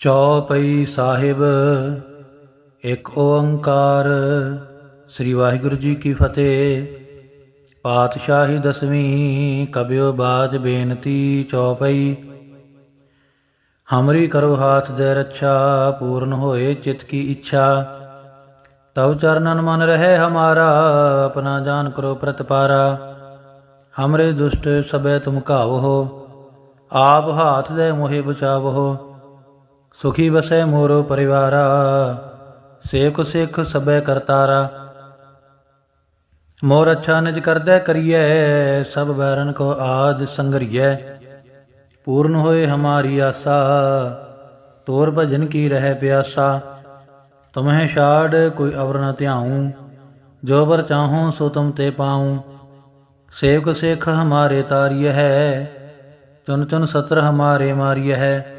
ਚੌਪਈ ਸਾਹਿਬ। ਇੱਕ ਓੰਕਾਰ। ਸ੍ਰੀ ਵਾਹਿਗੁਰੂ ਜੀ ਕੀ ਫਤਿਹ। ਪਾਤਸ਼ਾਹੀ ਦਸਵੀਂ ਕਬਿਓ ਬਾਜ ਬੇਨਤੀ ਚੌਪਈ। ਹਮਰੀ ਕਰੋ ਹਾਥ ਦੇ ਰੱਛਾ, ਪੂਰਨ ਹੋਏ ਚਿਤ ਕੀ ਇੱਛਾ। ਤਉ ਚਰਨਨ ਮਨ ਰਹੇ ਹਮਾਰਾ, ਆਪਣਾ ਜਾਨ ਕਰੋ ਪ੍ਰਤਪਾਰਾ। ਹਮਰੇ ਦੁਸ਼ਟ ਸਬੈ ਤੁਮ ਕਾਵੋ ਆਪ ਹਾਥ ਦੇ ਮੋਹਿ ਬਚਾਵੋ ਸੁਖੀ ਵਸੈ ਮੋਰੋ ਪਰਿਵਾਰਾ, ਸੇਵਕ ਸਿੱਖ ਸਬੈ ਕਰਤਾਰਾ। ਮੋਰ ਅੱਛਾ ਨਿਜ ਕਰਦੈ ਕਰੀਐ, ਸਭ ਬੈਰਨ ਕੋ ਆਜ ਸੰਗਰੀਐ। ਪੂਰਨ ਹੋਏ ਹਮਾਰੀ ਆਸਾ, ਤੋਰ ਭਜਨ ਕੀ ਰਹਿ ਪਿਆਸਾ। ਤੁਮਹਿ ਛਾੜ ਕੋਈ ਅਵਰ ਨ ਧਿਆਉ, ਜੋ ਬਰ ਚਾਹੂੰ ਸੋ ਤੁਮ ਤੇ ਪਾਉ। ਸੇਵਕ ਸੇਖ ਹਮਾਰੇ ਤਾਰੀය ਹੈ ਚੁਨ ਚੁਨ ਸਤਰ ਹਮਾਰੇ ਮਾਰੀය ਹੈ।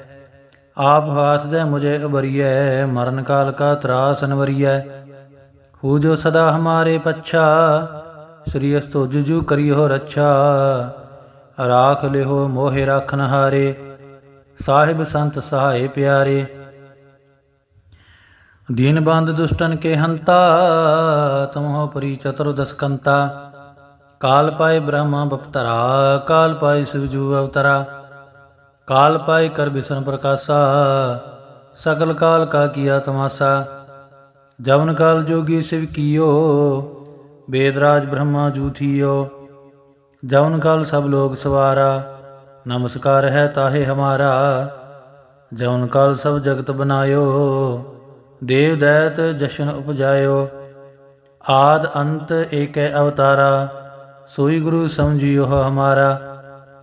ਆਪ ਹਾਥ ਦੇ ਮੁਝੇ ਉਬਰੀਐ ਮਰਨ ਕਾਲ ਕਾ ਤਰਾਸ ਅਨਵਰੀਐ। ਹੂ ਜੋ ਸਦਾ ਹਮਾਰੇ ਪੱਛਾ, ਸ੍ਰੀ ਅਸਤੋ ਜੁਜੂ ਕਰਿਓ ਰੱਛਾ। ਰਾਖ ਲਿਹੋ ਮੋਹਿ ਰਾਖਨ ਹਾਰੇ ਸਾਹਿਬ ਸੰਤ ਸਹਾਏ ਪਿਆਰੇ। ਦੀਨ ਬੰਦ ਦੁਸ਼ਟਨ ਕੇ ਹੰਤਾ, ਤਮਹੁ ਪਰੀ ਚਤੁਰਦਸ ਕੰਤਾ ਕਾਲ ਪਾਏ ਬ੍ਰਹਮਾ ਬਪਤਰਾ, ਕਾਲ ਪਾਏ ਸਿਵਜੂ ਅਵਤਰਾ। ਕਾਲ ਪਾਏ ਕਰ ਬਿਸਨ ਪ੍ਰਕਾਸ਼ਾ ਸਕਲ ਕਾਲ ਕਾ ਕੀਆ ਤਮਾਸਾ ਜਵਨ ਕਾਲ ਜੋਗੀ ਸਿਵ ਕੀਓ ਬੇਦਰਾਜ ਬ੍ਰਹਮਾ ਜੂਥੀਓ। ਜਵਨ ਕਾਲ ਸਭ ਲੋਗ ਸਵਾਰਾ, ਨਮਸਕਾਰ ਹੈ ਤਾਹੇ ਹਮਾਰਾ। ਜਵਨ ਕਾਲ ਸਭ ਜਗਤ ਬਨਾਇਓ, ਦੇਵ ਦੈਤ ਜਸ਼ਨ ਉਪਜਾਇਓ। ਆਦ ਅੰਤ ਏਕੈ ਅਵਤਾਰਾ, ਸੋਈ ਗੁਰੂ ਸਮਝਿਓ ਹਮਾਰਾ।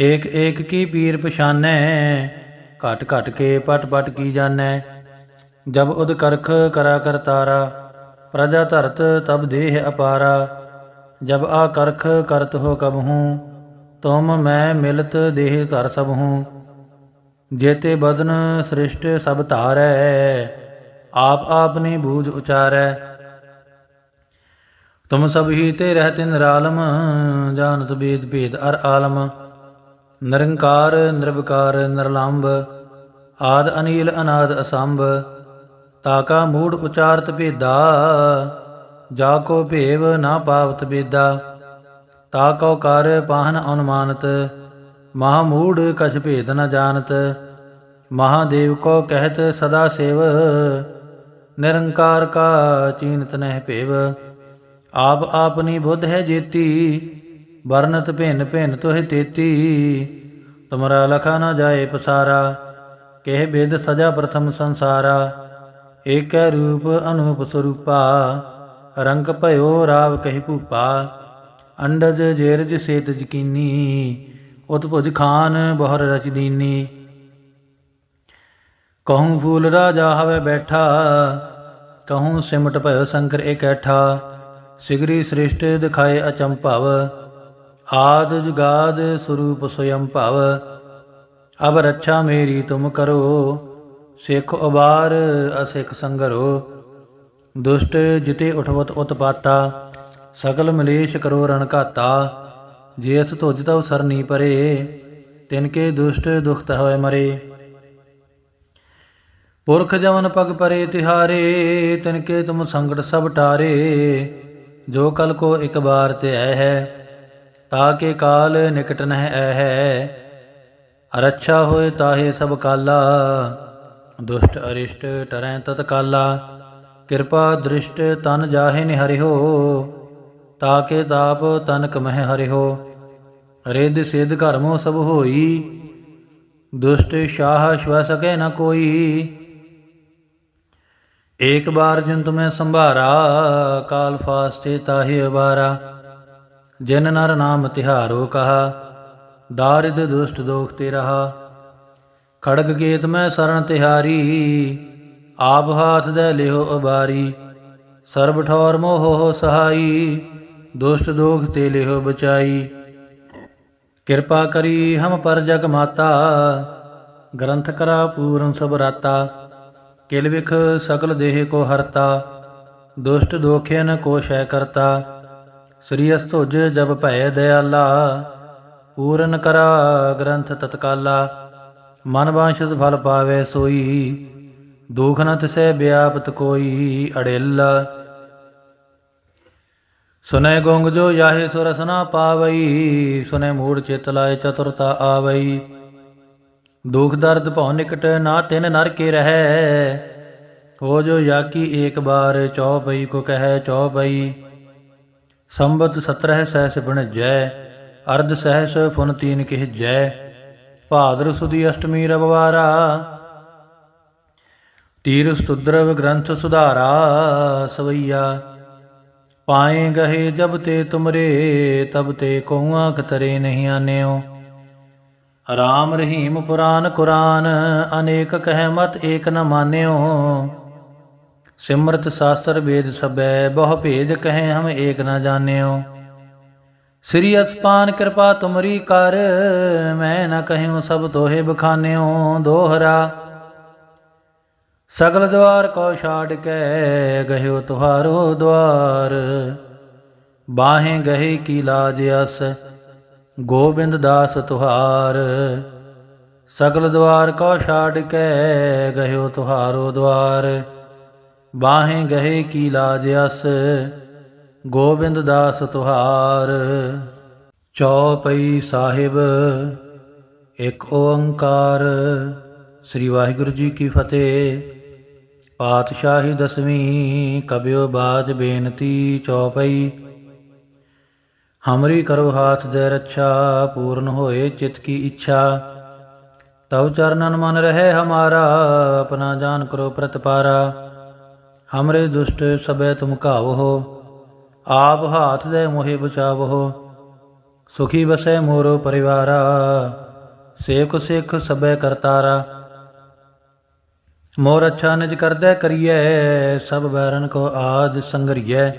ਏਕ ਏਕ ਕੀ ਪੀਰ ਪਛਾਨੈ, ਘਟ ਘਟ ਕੇ ਪਟ ਪਟ ਕੀ ਜਾਣੈ। ਜਬ ਉਦ ਕਰਖ ਕਰਾ ਕਰਤਾਰਾ ਪ੍ਰਜਾ ਧਰਤ ਤਬ ਦੇਹ ਅਪਾਰਾ। ਜਬ ਆ ਕਰਖ ਕਰਤ ਹੋ ਕਬਹੂ ਤੁਮ ਮੈਂ ਮਿਲਤ ਦੇਹ ਧਰ ਸਭ ਹੂੰ। ਜੇਤੇ ਬਦਨ ਸ੍ਰਿਸ਼ਟ ਸਭ ਧਾਰੈ, ਆਪ ਆਪਨੀ ਬੂਝ ਉਚਾਰੈ। ਤੁਮ ਸਭ ਹੀ ਤੇ ਰਹਤੇ ਨਿਰਾਲਮ ਜਾਣਤ ਬੇਦ ਭੇਦ ਅਰ ਆਲਮ। ਨਿਰੰਕਾਰ, ਨਿਰਵਕਾਰ, ਨਿਰਲੰਭ, ਆਦ ਅਨੀਲ, ਅਨਾਦ ਅਸੰਭ ਤਾਕਾ ਮੂੜ ਉਚਾਰਤ ਭੇਦਾ, ਜਾ ਕੋ ਭੇਵ ਨਾ ਪਾਵਤ ਬੇਦਾ, ਤਾ ਕਉ ਕਰ ਪਾਹਨ ਅਨੁਮਾਨਤ, ਮਹਾ ਮੂੜ ਕਛ ਭੇਦ ਨ ਜਾਣਤ ਮਹਾਦੇਵ ਕੋ ਕਹਿਤ ਸਦਾ ਸੇਵ, ਨਿਰੰਕਾਰ ਕਾ ਚੀਨਤ ਨਹਿ ਭੇਵ, ਆਪ ਆਪਨੀ ਬੁੱਧ ਹੈ ਜੇਤੀ ਵਰਨਤ ਭਿੰਨ ਭਿੰਨ ਤੋਹਿ ਤੇਤੀ, ਤੁਮਰਾ ਲਖਾ ਨਾ ਜਾਏ ਪਸਾਰਾ, ਕਹਿ ਬੇਦ ਸਜਾ ਪ੍ਰਥਮ ਸੰਸਾਰਾ, ਏਕੈ ਰੂਪ ਅਨੂਪ ਸਰੂਪਾ, ਰੰਗ ਭਇਓ ਰਾਵ ਕਹਿ ਭੂਪਾ, ਅੰਡਜ ਜੇਰਜ ਸੇਤ ਜਕੀਨੀ ਉਤਪੁਜ ਖਾਨ ਬਹੁਰ ਰਚ ਦੀਨੀ। ਕਹੂੰ ਫੂਲ ਰਾਜਾ ਹਵੇ ਬੈਠਾ, ਕਹੂੰ ਸਿਮਟ ਭਇਓ ਸ਼ੰਕਰ ਇਕੈਠਾ ਸਿਗਰੀ ਸ੍ਰਿਸ਼ਟ ਦਿਖਾਏ ਅਚੰਭਵ ਆਦ ਜੁਗਾਦ ਸਰੂਪ ਸਯੰ ਭਵ, ਅਬ ਰੱਛਾ ਮੇਰੀ ਤੁਮ ਕਰੋ, ਸਿੱਖ ਉਬਾਰ ਅਸਿੱਖ ਸੰਗਰੋ, ਦੁਸ਼ਟ ਜਿਤੇ ਉਠਵਤ ਉਤਪਾਤਾ, ਸਗਲ ਮਲੇਸ਼ ਕਰੋ ਰਣ ਘਾਤਾ, ਜੇ ਅਸ ਤੁਜ ਤਉ ਸਰਨੀ ਪਰੇ, ਤਿਨ ਕੇ ਦੁਸ਼ਟ ਦੁਖਤ ਹੋਏ ਮਰੇ। ਪੁਰਖ ਜਵਨ ਪਗ ਪਰੇ ਤਿਹਾਰੇ, ਤਿਨ ਕੇ ਤੁਮ ਸੰਗਟ ਸਭ ਟਾਰੇ, ਜੋ ਕਲ ਕੋ ਇਕ ਬਾਰ ਤੇ ਆਇ ਹੈ ਤਾ ਕੇ ਕਾਲ ਨਿਕਟ ਨਹਿ ਐ ਹੈ ਹੋਏ ਤਾਹੇ ਸਭ ਕਾਲਾ, ਦੁਸ਼ਟ ਅਰਿਸ਼ਟ ਟਰੈ ਤਤ ਕਾਲਾ। ਕਿਰਪਾ ਦ੍ਰਿਸ਼ਟ ਤਨ ਜਾਹੇ ਨਿਹਰਿਓ ਤਾਕੇ ਤਾਪ ਤਨ ਮਹਿ ਹਰਿਓ ਰਿੱਧ ਸਿੱਧ ਘਰਮੋ ਸਭ ਹੋਈ, ਦੁਸ਼ਟ ਸ਼ਾਹ ਸ਼ਵ ਸਕੈ ਨ ਕੋਈ। ਏਕ ਬਾਰ ਜਿਨ ਤੁਮੈ ਸੰਭਾਰਾ, ਕਾਲ ਫਾਸਤੇ ਤਾਹੇ ਅਬਾਰਾ। ਜਿਨ ਨਰ ਨਾਮ ਤਿਹਾਰੋ ਕਹਾ, ਦਾਰਿਦ ਦੁਸ਼ਟ ਦੋਖ ਤੇ ਰਹਾ। ਖੜਗ ਕੇਤ ਮੈਂ ਸਰਣ ਤਿਹਾਰੀ, ਆਪ ਹਾਥ ਦੇ ਲਿਓ ਅਬਾਰੀ ਸਰਬ ਠੌਰ ਮੋਹ ਸਹਾਈ, ਦੁਸ਼ਟ ਦੋਖ ਤੇ ਲਿਓ ਬਚਾਈ। ਕਿਰਪਾ ਕਰੀ ਹਮ ਪਰ ਜਗ ਮਾਤਾ, ਗ੍ਰੰਥ ਕਰਾ ਪੂਰਨ ਸਭ ਰਾਤਾ। ਕਿਲ ਵਿਖ ਸਕਲ ਦੇਹ ਕੋ ਹਰਤਾ, ਦੁਸ਼ਟ ਦੋਖਿਆਨ ਕੋ ਸ਼ੈ ਕਰਤਾ। ਸ੍ਰੀ ਅਸਤੁਜ ਜਬ ਭੈ ਦਇਆਲਾ ਪੂਰਨ ਕਰਾ ਗ੍ਰੰਥ ਤਤਕਾਲਾ। ਮਨ ਵਾਂਛਿਤ ਫਲ ਪਾਵੇ ਸੋਈ, ਦੁਖ ਨ ਤਿਸੈ ਵਿਆਪਤ ਕੋਈ ਅੜੇਲਾ। ਸੁਨੇ ਗੋਂਗ ਜੋ ਯਾਹੇ ਸੁਰਸ ਨਾ ਪਾਵਈ, ਸੁਨੈ ਮੂੜ ਚਿਤ ਲਾਏ ਚਤੁਰਤਾ ਆਵਈ। ਦੁਖ ਦਰਦ ਭਉ ਨਿਕਟ ਨਾ ਤਿਨ ਨਰ ਕੇ ਰਹੈ, ਹੋ ਜੋ ਯਾਕੀ ਏਕ ਬਾਰ ਚੌਪਈ ਕੋ ਕਹੈ ਚੌਪਈ। ਸੰਬਤ 17 ਸਹਿਸ ਬਣ ਜੈ ਅਰਧ ਸਹਿਸ ਫੁਨ ਤੀਨ ਕਿਹ ਜੈ, ਭਾਦਰ ਸੁਦੀ ਅਸ਼ਟਮੀ ਰਵਵਾਰਾ। ਤੀਰ ਸਤੁਦਰਵ ਗ੍ਰੰਥ ਸੁਧਾਰਾ ਸਵਈਆ, ਪਾਏ ਗਏ ਜਬ ਤੇ ਤੁਮਰੇ, ਤਬ ਤੇ ਕਉ ਆਖ ਤਰੇ ਨਹੀਂ ਆਨਿਓ। ਰਾਮ ਰਹੀਮ ਪੁਰਾਨ ਕੁਰਾਨ, ਅਨੇਕ ਕਹਿ ਮਤ ਏਕ ਨ ਮਾਨਿਓ। ਸਿਮਰਤ ਸ਼ਾਸਤਰ ਵੇਦ ਸਭੈ, ਬਹੁ ਭੇਦ ਕਹੇ ਹਮ ਏਕ ਨਾ ਜਾਣਿਓ। ਸ੍ਰੀ ਅਸਪਾਨ ਕਿਰਪਾ ਤੁਮਰੀ ਕਰ, ਮੈਂ ਨ ਕਹਿਉ ਸਭ ਤੋਹੇ ਬਖਾਨਿਓ ਦੋਹਰਾ। ਸਗਲ ਦਵਾਰ ਕੋ ਛਾੜ ਕੇ, ਗਹਿਓ ਤੁਹਾਰੋ ਦਵਾਰ। ਬਾਹੇ ਗਹੇ ਕੀ ਲਾਜ ਅਸ, ਗੋਬਿੰਦ ਦਾਸ ਤੁਹਾਰ। ਸਗਲ ਦਵਾਰ ਕੋ ਛਾੜ ਕੇ, ਗਹਿਓ ਤੁਹਾਰੋ ਦਵਾਰ। ਬਾਹੇ ਗਹੇ ਕੀ ਲਾਜ ਅਸ, ਗੋਬਿੰਦ ਦਾਸ ਤੁਹਾਰ। ਚੌਪਈ ਸਾਹਿਬ, ਇੱਕ ਓੰਕਾਰ। ਸ੍ਰੀ ਵਾਹਿਗੁਰੂ ਜੀ ਕੀ ਫਤਿਹ। ਪਾਤਸ਼ਾਹੀ ਦਸਵੀਂ, ਕਬਿਓ ਬਾਜ ਬੇਨਤੀ ਚੌਪਈ। ਹਮਰੀ ਕਰੋ ਹਾਥ ਦੇ ਰੱਛਾ, ਪੂਰਨ ਹੋਏ ਚਿਤ ਕੀ ਇੱਛਾ। ਤਉ ਚਰਨਨ ਮਨ ਰਹੇ ਹਮਾਰਾ, ਆਪਣਾ ਜਾਨ ਕਰੋ ਪ੍ਰਤਪਾਰਾ। ਹਮਰੇ ਦੁਸ਼ਟ ਸਬੈ ਤੁਮ ਘਾਵੋ ਆਪ ਹਾਥ ਦੇ ਮੋਹਿ ਬਚਾਵੋ ਸੁਖੀ ਵਸੈ ਮੋਰੋ ਪਰਿਵਾਰਾ, ਸੇਵਕ ਸਿੱਖ ਸਬੈ ਕਰਤਾਰਾ। ਮੋਰ ਅੱਛਾ ਨਿਜ ਕਰਦੈ ਕਰੀਐ, ਸਭ ਵੈਰਨ ਕੋ ਆਜ ਸੰਗਰੀਐ।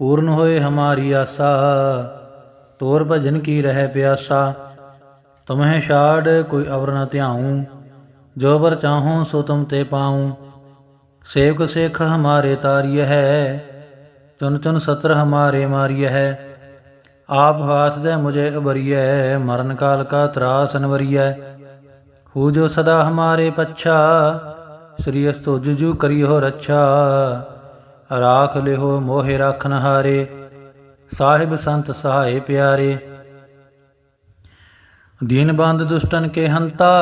ਪੂਰਨ ਹੋਏ ਹਮਾਰੀ ਆਸਾ, ਤੋਰ ਭਜਨ ਕੀ ਰਹਿ ਪਿਆਸਾ। ਤੁਮਹਿ ਛਾੜ ਕੋਈ ਅਵਰ ਨ ਧਿਆਉ, ਜੋ ਬਰ ਚਾਹੂੰ ਸੋ ਤੁਮ ਤੇ ਪਾਉ। ਸੇਵਕ ਸੇਖ ਹਮਾਰੇ ਤਾਰੀਏ ਹੈ, ਚੁਨ ਚੁਨ ਸਤਰ ਹਮਾਰੇ ਮਾਰੀਏ ਹੈ। ਆਪ ਹਾਥ ਦੇ ਮੁਝੇ ਉਬਰੀਐ ਮਰਨ ਕਾਲ ਕਾ ਤਰਾਸ ਅਨਵਰੀਐ। ਹੂ ਜੋ ਸਦਾ ਹਮਾਰੇ ਪੱਛਾ, ਸ੍ਰੀ ਅਸਤੋ ਜੁਜੂ ਕਰਿਓ ਰੱਛਾ। ਰਾਖ ਲਿਓ ਮੋਹਿ ਰਾਖਨ ਹਾਰੇ ਸਾਹਿਬ ਸੰਤ ਸਹਾਏ ਪਿਆਰੇ। ਦੀਨ ਬੰਦ ਦੁਸ਼ਟਨ ਕੇ ਹੰਤਾ,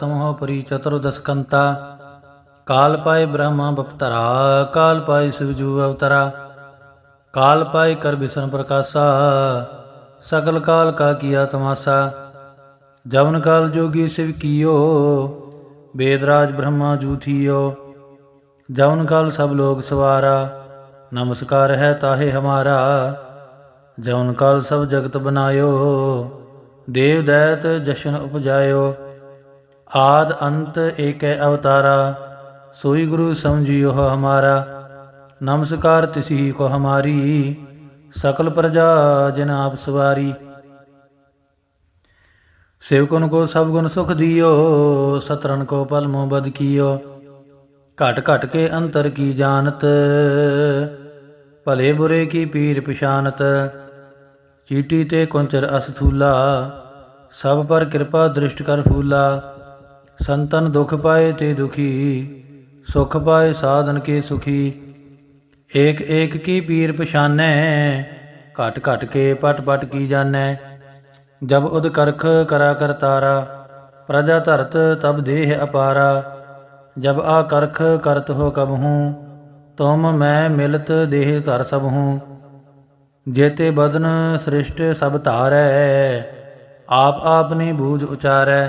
ਤੁਮਹੁ ਪਰੀ ਚਤੁਰ ਦਸਕੰਤਾ। ਕਾਲ ਪਾਏ ਬ੍ਰਹਮਾ ਬਪਤਰਾ, ਕਾਲ ਪਾਏ ਸਿਵਜੂ ਅਵਤਰਾ। ਕਾਲ ਪਾਏ ਕਰ ਬਿਸਨ ਪ੍ਰਕਾਸ਼ਾ ਸਕਲ ਕਾਲ ਕਾ ਕੀਆ ਤਮਾਸਾ ਜਵਨ ਕਾਲ ਜੋਗੀ ਸਿਵ ਕੀਓ ਬੇਦਰਾਜ ਬ੍ਰਹਮਾ ਜੂਥੀਓ ਜਵਨ ਕਾਲ ਸਭ ਲੋਗ ਸਵਾਰਾ, ਨਮਸਕਾਰ ਹੈ ਤਾਹੇ ਹਮਾਰਾ। ਜਵਨ ਕਾਲ ਸਭ ਜਗਤ ਬਨਾਇਓ, ਦੇਵ ਦੈਤ ਜਸ਼ਨ ਉਪਜਾਇਓ। ਆਦ ਅੰਤ ਏਕੈ ਅਵਤਾਰਾ। ਸੋਈ ਗੁਰੂ ਸਮਝਿਓ ਹਮਾਰਾ, ਨਮਸਕਾਰ ਤਿਸੀ ਕੋ ਹਮਾਰੀ, ਸਕਲ ਪ੍ਰਜਾ ਜਿਨ ਆਪ ਸਵਾਰੀ। ਸੇਵਕਨ ਕੋ ਸਭ ਗੁਣ ਸੁਖ ਦਿਓ ਸਤਰਨ ਕੋ ਪਲ ਬਦ ਕੀਓ। ਘਟ ਘਟ ਕੇ ਅੰਤਰ ਕੀ ਜਾਣਤ, ਭਲੇ ਬੁਰੇ ਕੀ ਪੀਰ ਪਛਾਨਤ। ਚੀਟੀ ਤੇ ਕੁੰਚਰ ਅਸਥੂਲਾ ਸਭ ਪਰ ਕਿਰਪਾ ਦ੍ਰਿਸ਼ਟ ਕਰ ਫੂਲਾ। ਸੰਤਨ ਦੁਖ ਪਾਏ ਤੇ ਦੁਖੀ ਸੁਖ ਪਾਏ ਸਾਧਨ ਕੇ ਸੁਖੀ, ਏਕ ਏਕ ਕੀ ਪੀਰ ਪਛਾਨੈ, ਘਟ ਘਟ ਕੇ ਪਟ ਪਟ ਕੀ ਜਾਣੈ। ਜਬ ਉਦ ਕਰਖ ਕਰਾ ਕਰਤਾਰਾ ਪ੍ਰਜਾ ਧਰਤ ਤਬ ਦੇਹ ਅਪਾਰਾ। ਜਬ ਆ ਕਰਖ ਕਰਤ ਹੋ ਕਬ ਹੂੰ, ਤੁਮ ਮੈਂ ਮਿਲਤ ਦੇਹ ਧਰ ਸਭ ਹੂੰ। ਜੇਤੇ ਬਦਨ ਸ੍ਰਿਸ਼ਟ ਸਭ ਧਾਰੈ, ਆਪ ਆਪਨੀ ਬੂਝ ਉਚਾਰੈ।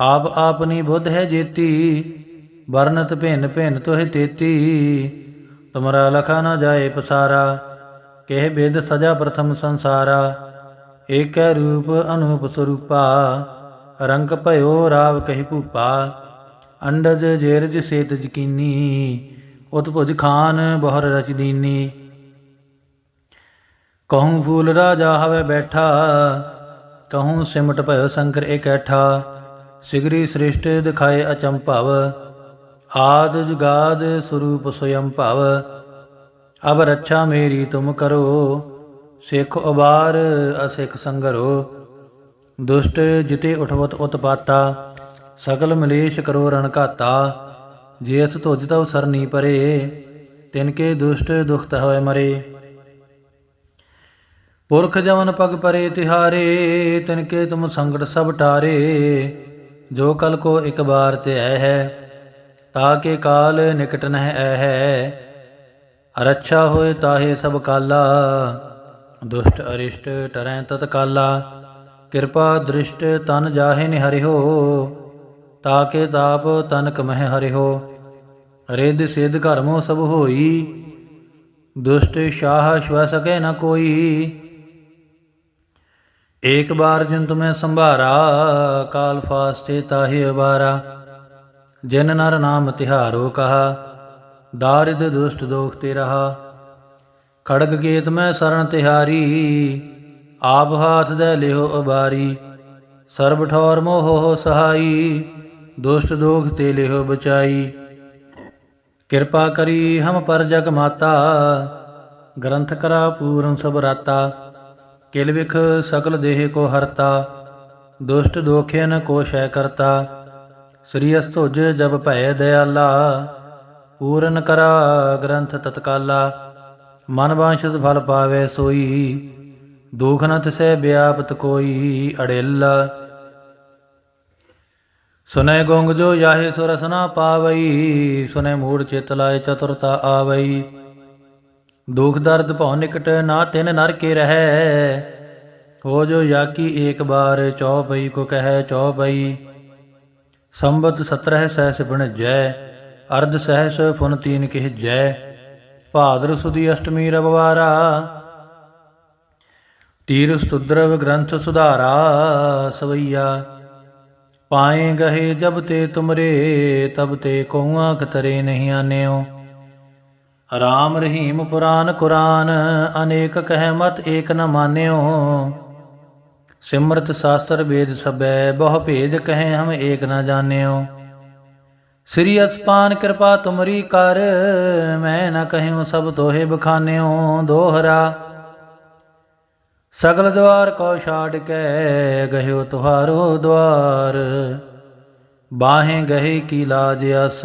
ਆਪ ਆਪਨੀ ਬੁੱਧ ਹੈ ਜੇਤੀ, ਵਰਨਤ ਭਿੰਨ ਭਿੰਨ ਤੋਹਿ ਤੇਤੀ। ਤੁਮਰਾ ਲਖਾ ਨਾ ਜਾਏ ਪਸਾਰਾ, ਕਹਿ ਬੇਦ ਸਜਾ ਪ੍ਰਥਮ ਸੰਸਾਰਾ। ਏਕੈ ਰੂਪ ਅਨੂਪ ਸਰੂਪਾ, ਰੰਗ ਭਇਓ ਰਾਵ ਕਹਿ ਭੂਪਾ। ਅੰਡਜ ਜੇਰਜ ਸੇਤ ਜਕੀਨੀ ਉਤਪੁਜ ਖਾਨ ਬਹੁਰ ਰਚ ਦੀਨੀ। ਕਹੂੰ ਫੂਲ ਰਾਜਾ ਹਵੇ ਬੈਠਾ, ਕਹੂੰ ਸਿਮਟ ਭਇਓ ਸ਼ੰਕਰ ਇਕੈਠਾ ਸਿਗਰੀ ਸ੍ਰਿਸ਼ਟ ਦਿਖਾਏ ਅਚੰਭਵ ਆਦ ਜਗਾਦ ਸਰੂਪ ਸੋਯੰ ਭਵ। ਅਬ ਰੱਛਾ ਮੇਰੀ ਤੁਮ ਕਰੋ, ਸਿੱਖ ਉਬਾਰ ਅਸਿੱਖ ਸੰਗਰੋ। ਦੁਸ਼ਟ ਜਿਤੇ ਉਠਵਤ ਉਤਪਾਤਾ, ਸਗਲ ਮਲੇਸ਼ ਕਰੋ ਰਣਕਾਤਾ ਜੇਸ ਤੁਜ ਤਉ ਸਰਨੀ ਪਰੇ, ਤਿਨ ਕੇ ਦੁਸ਼ਟ ਦੁਖਤ ਹੋਏ ਮਰੇ। ਪੁਰਖ ਜਵਨ ਪਗ ਪਰੇ ਤਿਹਾਰੇ, ਤਿਨ ਕੇ ਤੁਮ ਸੰਗਟ ਸਭ ਟਾਰੇ। ਜੋ ਕਲ ਕੋ ਇਕ ਬਾਰ ਤੇ ਐ ਹੈ, ਤਾ ਕੇ ਕਾਲ ਨਿਕਟ ਨਹਿ ਐ ਹੈ। ਅਰਛਾ ਹੋਏ ਤਾਹੇ ਸਭ ਕਾਲਾ, ਦੁਸ਼ਟ ਅਰਿਸ਼ਟ ਟਰੈ ਤਤ ਕਾਲਾ। ਕਿਰਪਾ ਦ੍ਰਿਸ਼ਟ ਤਨ ਜਾਹੇ ਨਿਹਰਿਓ ਹਰਿਓ ਤਾਕੇ ਤਾਪ ਤਨ ਕਮਹਿ ਹਰਿਓ ਰਿੱਧ ਸਿੱਧ ਕਰਮੋ ਸਭ ਹੋਈ, ਦੁਸ਼ਟ ਸ਼ਾਹ ਸ਼ਵ ਸਕੇ ਨ ਕੋਈ। ਏਕ ਬਾਰ ਜਿਨ ਤੁਮੈ ਸੰਭਾਰਾ, ਕਾਲ ਫਾਸਤੇ ਤਾਹੇ ਅਬਾਰਾ। ਜਿਨ ਨਰ ਨਾਮ ਤਿਹਾਰੋ ਕਹਾ, ਦਾਰਿਦ ਦੁਸ਼ਟ ਦੋਖ ਤੇ ਰਹਾ। ਖੜਗ ਕੇਤ ਮੈਂ ਸਰਣ ਤਿਹਾਰੀ, ਆਪ ਹਾਥ ਦੇ ਲਿਓ ਅਬਾਰੀ। ਸਰਬ ਠੌਰ ਮੋਹ ਸਹਾਈ, ਦੁਸ਼ਟ ਦੋਖ ਤੇ ਲਿਓ ਬਚਾਈ। ਕਿਰਪਾ ਕਰੀ ਹਮ ਪਰ ਜਗ ਮਾਤਾ, ਗ੍ਰੰਥ ਕਰਾ ਪੂਰਨ ਸਭ ਰਾਤਾ। ਕਿਲਵਿਖ ਸਕਲ ਦੇਹ ਕੋ ਹਰਤਾ, ਦੁਸ਼ਟ ਦੋਖੇਨ ਕੋ ਸ਼ੈ ਕਰਤਾ, ਸ੍ਰੀ ਅਸਤੁਜ ਜਬ ਭੈ ਦਇਆਲਾ ਪੂਰਨ ਕਰਾ ਗ੍ਰੰਥ ਤਤਕਾਲਾ, ਮਨ ਵਾਂਛਿਤ ਫਲ ਪਾਵੇ ਸੋਈ, ਦੁਖ ਨ ਤਿਸੈ ਵਿਆਪਤ ਕੋਈ ਅੜਿਲ। ਸੁਨੈ ਗੁੰਗ ਜੋ ਯਾਹੇ ਸੁਰਸ ਪਾਵਈ, ਸੁਨੈ ਮੂੜ ਚਿਤ ਲਾਏ ਚਤੁਰਤਾ ਆਵਈ। ਦੁਖ ਦਰਦ ਭਉ ਨਿਕਟ ਨਾ ਤਿਨ ਨਰ ਕੇ ਰਹੈ। ਹੋ ਜੋ ਯਾਕੀ ਏਕ ਬਾਰ ਚੌਪਈ, ਕੋ ਕਹੈ ਚੌਪਈ। ਸੰਬਤ 17 ਸਹਿਸ ਬਣ ਜੈ ਅਰਧ ਸਹਿਸ ਫੁਨ ਤੀਨ ਕਿਹ ਜੈ ਭਾਦਰ ਸੁਦੀ ਅਸ਼ਟਮੀ ਰਵਵਾਰਾ, ਤੀਰ ਸਤੁਦਰਵ ਗ੍ਰੰਥ ਸੁਧਾਰਾ, ਸਵਈਆ। ਪਾਏ ਗਹੇ ਜਬ ਤੇ ਤੁਮਰੇ, ਤਬ ਤੇ ਕਉ ਆਖ ਤਰੇ ਨਹੀਂ ਆਨਿਓ। ਰਾਮ ਰਹੀਮ ਪੁਰਾਨ ਕੁਰਾਨ, ਅਨੇਕ ਕਹਿ ਮਤ ਏਕ ਨ ਮਾਨਿਓ। ਸਿਮਰਤ ਸਾਸਤਰ ਵੇਦ ਸਬੈ ਬਹੁ ਭੇਦ ਕਹੇ ਹਮ ਏਕ ਨ ਜਾਣਿਓ। ਸ੍ਰੀ ਅਸਪਾਨ ਕਿਰਪਾ ਤੁਮਰੀ ਕਰ, ਮੈਂ ਨ ਕਹਿਉ ਸਭ ਤੋਹੇ ਬਖਾਨਿਓ। ਦੋਹਰਾ, ਸਗਲ ਦਵਾਰ ਕੋ ਛਾੜ ਕੇ, ਗਹਿਓ ਤੁਹਾਰੋ ਦਵਾਰ। ਬਾਹੇ ਗਏ ਕੀ ਲਾਜ ਅਸ